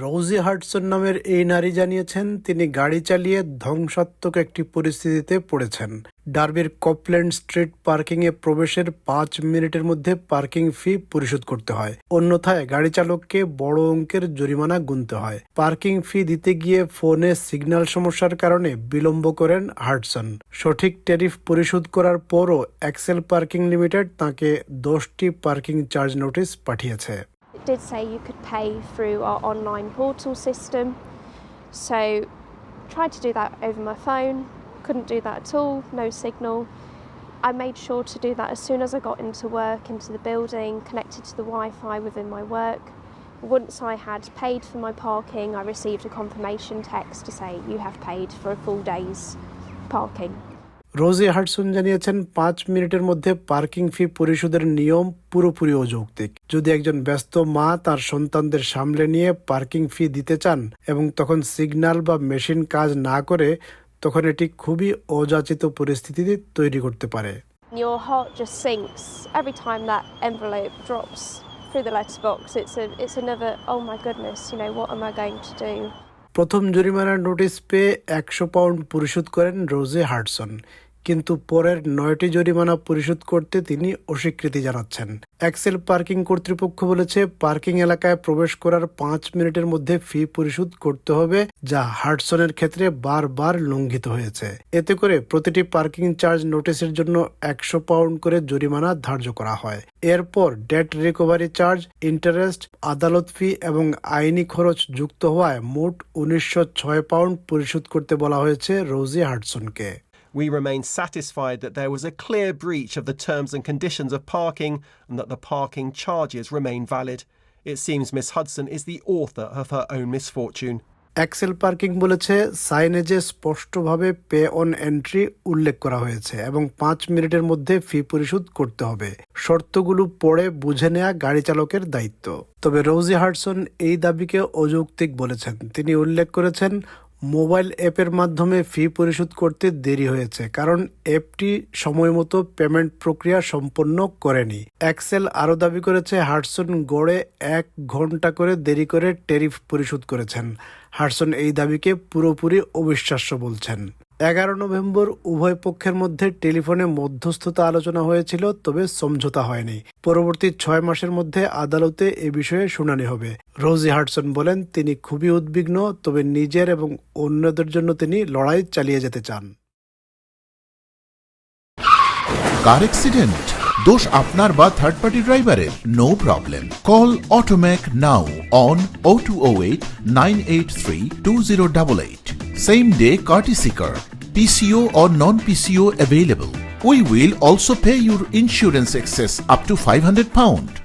রোজি Hartson নামের এই নারী জানিয়েছেন, তিনি গাড়ি চালিয়ে ধ্বংসাত্মক একটি পরিস্থিতিতে পড়েছেন। ডার্বির কপল্যান্ড স্ট্রিট পার্কিংয়ে প্রবেশের পাঁচ মিনিটের মধ্যে পার্কিং ফি পরিশোধ করতে হয়। অন্যথায় গাড়ি চালককে বড় অঙ্কের জরিমানা গুনতে হয়। পার্কিং ফি দিতে গিয়ে ফোনে সিগন্যাল সমস্যার কারণে বিলম্ব করেন হার্টসন। সঠিক ট্যারিফ পরিশোধ করার পরও এক্সেল পার্কিং লিমিটেড তাকে দশটি পার্কিং চার্জ নোটিশ পাঠিয়েছে। Did say you could pay through our online portal system. So tried to do that over my phone, couldn't do that at all, no signal. I made sure to do that as soon as I got into work, into the building, connected to the Wi-Fi within my work. Once I had paid for my parking, I received a confirmation text to say you have paid for a full day's parking. Rosie Hartson জানিয়েছেন পাঁচ মিনিটের মধ্যে parking ফি পরিশোধের নিয়ম পুরোপুরি অযৌক্তিক যদি একজন ব্যস্ত মা তার সন্তানদের সামলে নিয়ে পার্কিং ফি দিতে চান এবং তখন সিগন্যাল বা মেশিন কাজ না করে তখন এটি খুবই অযাচিত পরিস্থিতি তৈরি করতে পারে Your heart just sinks every time that envelope drops through the letterbox. It's a, it's another. Oh my goodness! You know what am I going to do? প্রথম জরিমানার নোটিশ পেয়ে একশো পাউন্ড পরিশোধ করেন রোজে হার্টসন কিন্তু পরের নয়টি জরিমানা পরিশোধ করতে তিনি অস্বীকৃতি জানাচ্ছেন। এক্সেল পার্কিং কর্তৃপক্ষ বলেছে, পার্কিং এলাকায় প্রবেশ করার পাঁচ মিনিটের মধ্যে ফি পরিশোধ করতে হবে, যা হার্টসনের ক্ষেত্রে বারবার লঙ্ঘিত হয়েছে। এতে করে প্রতিটি পার্কিং চার্জ নোটিশের জন্য একশো পাউন্ড করে জরিমানা ধার্য করা হয়। এরপর ডেট রিকভারি চার্জ, ইন্টারেস্ট, আদালত ফি এবং আইনি খরচ যুক্ত হওয়ায় মোট উনিশশো ছয় পাউন্ড পরিশোধ করতে বলা হয়েছে রোজি হার্টসনকে। We remain satisfied that there was a clear breach of the terms and conditions of parking and that the parking charges remain valid. It seems Miss Hudson is the author of her own misfortune. Excel parking বলেছে সাইনেজে স্পষ্টভাবে pay on entry উল্লেখ করা হয়েছে এবং পাঁচ মিনিটের মধ্যে ফি পরিশোধ করতে হবে শর্তগুলো পড়ে বুঝে নেওয়া গাড়ি চালকের দায়িত্ব তবে রোজি হার্টসন এই দাবিকে অযৌক্তিক বলেছেন তিনি উল্লেখ করেছেন মোবাইল অ্যাপের মাধ্যমে ফি পরিশোধ করতে দেরি হয়েছে, কারণ অ্যাপটি সময়মতো পেমেন্ট প্রক্রিয়া সম্পন্ন করেনি। এক্সেল আরও দাবি করেছে, হার্টসন গড়ে এক ঘণ্টা করে দেরি করে টেরিফ পরিশোধ করেছেন। হার্টসন এই দাবিকে পুরোপুরি অবিশ্বাস্য বলছেন। এগারো নভেম্বর উভয় পক্ষের মধ্যে টেলিফোনে মধ্যস্থতা আলোচনা হয়েছিল, তবে সমঝোতা হয়নি। পরবর্তী ছয় মাসের মধ্যে আদালতে এ বিষয়ে শুনানি হবে। রোজি হার্টসন বলেন, তিনি খুবই উদ্বিগ্ন, তবে নিজের এবং অন্যদের জন্য তিনি লড়াই চালিয়ে যেতে চান। কার অ্যাক্সিডেন্ট দোষ আপনার বা থার্ড পার্টি ড্রাইভারের no problem call Automac now on O two O eight nine eight three two zero double eight same day courtesy car. PCO or non-PCO available. We will also pay your insurance excess up to 500 pound.